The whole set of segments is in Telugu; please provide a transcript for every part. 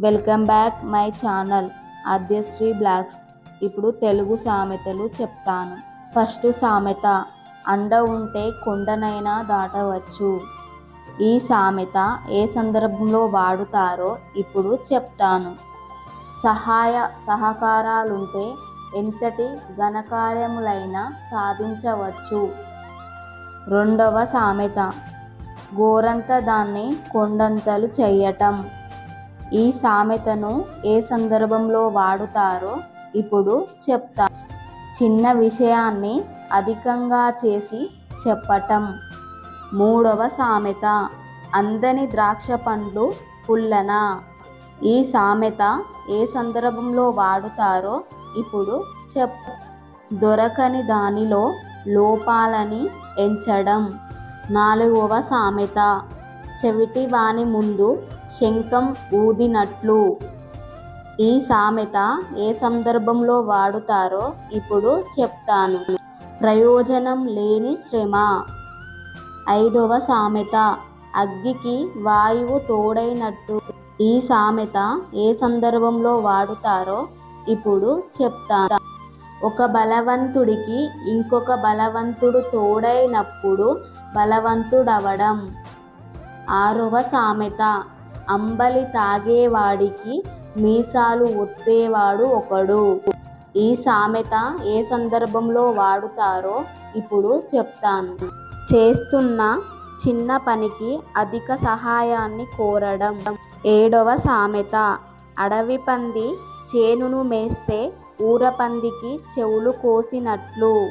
Welcome back my channel Aadyasri blogs. ఇప్పుడు తెలుగు సామెతలు చెప్తాను. ఫస్ట్ సామెత అండ ఉంటే కొండనైనా దాటవచ్చు. ఈ సామెత ఏ సందర్భంలో వాడుతారో ఇప్పుడు చెప్తాను. సహాయ సహకారాలుంటే ఎంతటి ఘనకార్యములైనా సాధించవచ్చు. రెండవ సామెత గోరంత దాన్ని కొండంతలు చెయ్యటం. ఈ సామెతను ఏ సందర్భంలో వాడుతారో ఇప్పుడు చెప్తా. చిన్న విషయాన్ని అధికంగా చేసి చెప్పటం. మూడవ సామెత. అందని ద్రాక్ష పండ్లు పుల్లన. ఈ సామెత ఏ సందర్భంలో వాడుతారో ఇప్పుడు చెప్. దొరకని దానిలో లోపాలని ఎంచడం. నాలుగవ సామెత. చెవిటి వాని ముందు శంఖం ఊదినట్లు. ఈ సామెత ఏ సందర్భంలో వాడుతారో ఇప్పుడు చెప్తాను. ప్రయోజనం లేని శ్రమ. ఐదవ సామెత అగ్గికి వాయువు తోడైనట్టు. ఈ సామెత ఏ సందర్భంలో వాడుతారో ఇప్పుడు చెప్తాను. ఒక బలవంతుడికి ఇంకొక బలవంతుడు తోడైనప్పుడు బలవంతుడవడం. ఆరవ సామెత. అంబలి తాగేవాడికి మీసాలు ఒత్తేవాడు ఒకడు. ఈ సామెత ఏ సందర్భంలో వాడుతారో ఇప్పుడు చెప్తాను. చేస్తున్న చిన్న పనికి అధిక సహాయాన్ని కోరడం. ఏడవ సామెత. అడవి పంది చేనును మేస్తే ఊరపందికి చెవులు కోసినట్లు.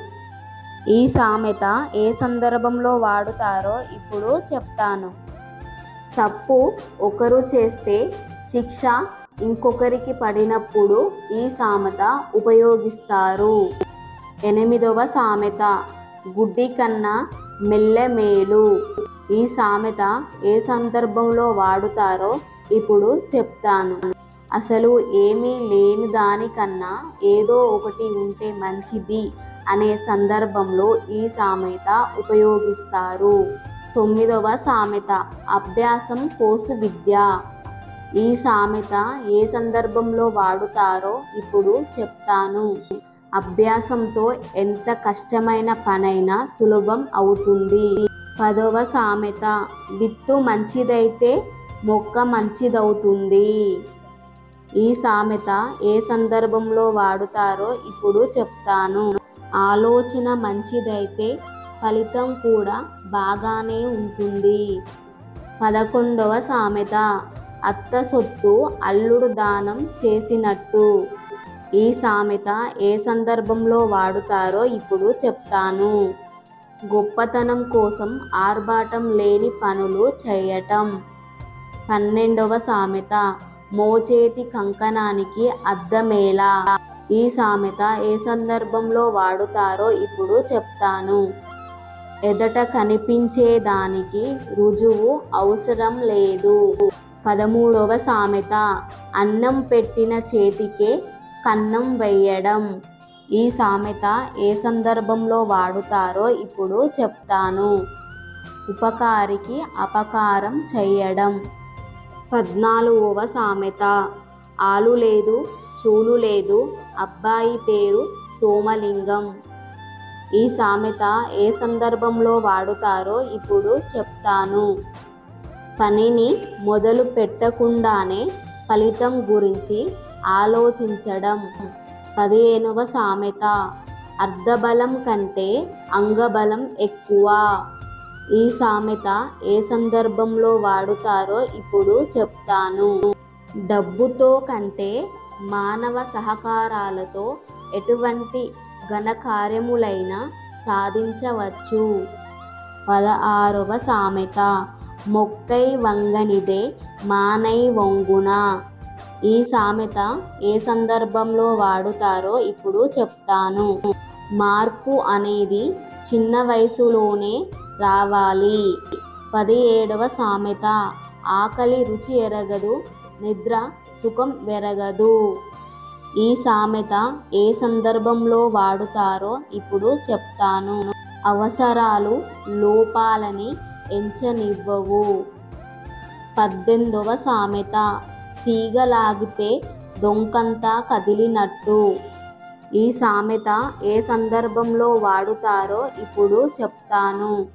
ఈ సామెత ఏ సందర్భంలో వాడుతారో ఇప్పుడు చెప్తాను. తప్పు ఒకరు చేస్తే శిక్ష ఇంకొకరికి పడినప్పుడు ఈ సామెత ఉపయోగిస్తారు. ఎనిమిదవ సామెత గుడ్డి కన్నా మెల్లెమేలు ఈ సామెత ఏ సందర్భంలో వాడుతారో ఇప్పుడు చెప్తాను. అసలు ఏమీ లేని దానికన్నా ఏదో ఒకటి ఉంటే మంచిది అనే సందర్భంలో ఈ సామెత ఉపయోగిస్తారు. తొమ్మిదవ సామెత. అభ్యాసం కోసు విద్య. ఈ సామెత ఏ సందర్భంలో వాడుతారో ఇప్పుడు చెప్తాను. అభ్యాసంతో ఎంత కష్టమైన పనైనా సులభం అవుతుంది. పదవ సామెత. విత్తు మంచిదైతే మొక్క మంచిదవుతుంది. ఈ సామెత ఏ సందర్భంలో వాడుతారో ఇప్పుడు చెప్తాను. ఆలోచన మంచిదైతే ఫలితం కూడా బాగానే ఉంటుంది. పదకొండవ సామెత. అత్త సొత్తు అల్లుడు దానం చేసినట్టు. ఈ సామెత ఏ సందర్భంలో వాడుతారో ఇప్పుడు చెప్తాను. గొప్పతనం కోసం ఆర్భాటం లేని పనులు చేయటం. పన్నెండవ సామెత. మోచేతి కంకణానికి అద్దమేలా ఈ సామెత ఏ సందర్భంలో వాడుతారో ఇప్పుడు చెప్తాను. ఎదట కనిపించేదానికి రుజువు అవసరం లేదు. పదమూడవ సామెత అన్నం పెట్టిన చేతికే కన్నం వేయడం. ఈ సామెత ఏ సందర్భంలో వాడుతారో ఇప్పుడు చెప్తాను. ఉపకారికి అపకారం చేయడం. పద్నాలుగవ సామెత ఆలు లేదు చూలు లేదు అబ్బాయి పేరు సోమలింగం. ఈ సామెత ఏ సందర్భంలో వాడుతారో ఇప్పుడు చెప్తాను. పనిని మొదలు పెట్టకుండానే ఫలితం గురించి ఆలోచించడం. పదిహేనవ సామెత. అర్ధబలం కంటే అంగబలం ఎక్కువ. ఈ సామెత ఏ సందర్భంలో వాడుతారో ఇప్పుడు చెప్తాను. డబ్బుతో కంటే మానవ సహకారాలతో ఎటువంటి ఘనకార్యములైన సాధించవచ్చు. పదహారవ సామెత. మొక్కై వంగనిదే మానై వంగున. ఈ సామెత ఏ సందర్భంలో వాడుతారో ఇప్పుడు చెప్తాను. మార్పు అనేది చిన్న వయసులోనే రావాలి. పదిహేడవ సామెత. ఆకలి రుచి ఎరగదు నిద్ర సుఖం వెరగదు. ఈ సామెత ఏ సందర్భంలో వాడుతారో ఇప్పుడు చెప్తాను. అవసరాలు లోపాలని ఎంచనివ్వవు. పద్దెనిమిదవ సామెత తీగలాగితే డొంకంతా కదిలినట్టు. ఈ సామెత ఏ సందర్భంలో వాడుతారో ఇప్పుడు చెప్తాను.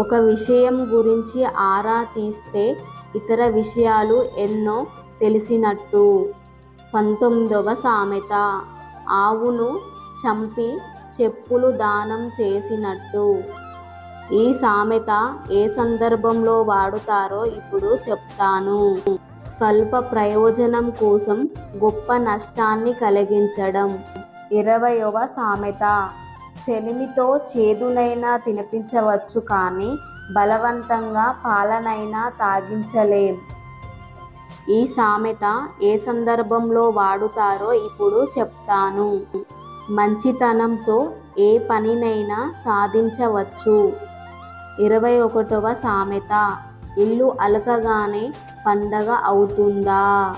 ఒక విషయం గురించి ఆరా తీస్తే ఇతర విషయాలు ఎన్నో తెలిసినట్టు. పంతొమ్మిదవ సామెత. ఆవును చంపి చెప్పులు దానం చేసినట్టు. ఈ సామెత ఏ సందర్భంలో వాడుతారో ఇప్పుడు చెప్తాను. స్వల్ప ప్రయోజనం కోసం గొప్ప నష్టాన్ని కలిగించడం. ఇరవయవ సామెత. చెలిమితో చేదునైనా తినిపించవచ్చు కానీ బలవంతంగా పాలనైనా తాగించలేం. ఈ సామెత ఏ సందర్భంలో వాడుతారో ఇప్పుడు చెప్తాను. మంచితనంతో ఏ పనినైనా సాధించవచ్చు. ఇరవై ఒకటవ సామెత ఇల్లు అలకగానే పండగ అవుతుందా?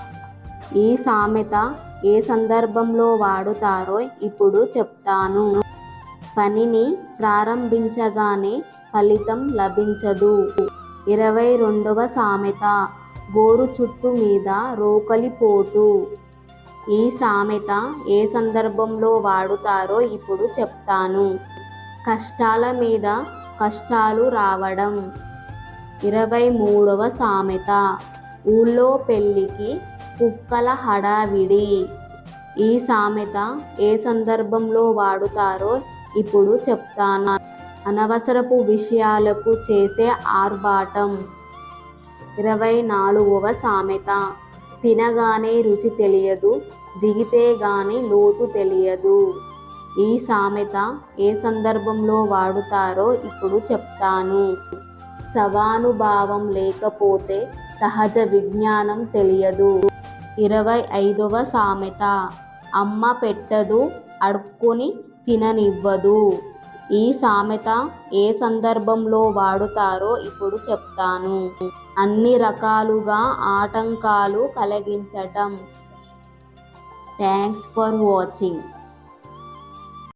ఈ సామెత ఏ సందర్భంలో వాడుతారో ఇప్పుడు చెప్తాను. పనిని ప్రారంభించగానే ఫలితం లభించదు. ఇరవై రెండవ సామెత గోరు చుట్టు మీద రోకలి పోటు. ఈ సామెత ఏ సందర్భంలో వాడుతారో ఇప్పుడు చెప్తాను. కష్టాల మీద కష్టాలు రావడం. ఇరవై మూడవ సామెత. ఊళ్ళో పెళ్ళికి కుక్కల హడావిడి. ఈ సామెత ఏ సందర్భంలో వాడుతారో ఇప్పుడు చెప్తాను. అనవసరపు విషయాలకు చేసే ఆర్భాటం. ఇరవై నాలుగవ సామెత. తినగానే రుచి తెలియదు దిగితే గాని లోతు తెలియదు. ఈ సామెత ఏ సందర్భంలో వాడుతారో ఇప్పుడు చెప్తాను. సవానుభావం లేకపోతే సహజ విజ్ఞానం తెలియదు. ఇరవై ఐదవ సామెత. అమ్మ పెట్టదు అడుక్కొని తిననివ్వదు. ఈ సామెత ఏ సందర్భంలో వాడుతారో ఇప్పుడు చెప్తాను. అన్ని రకాలుగా ఆటంకాలు కలిగించటం. Thanks for watching.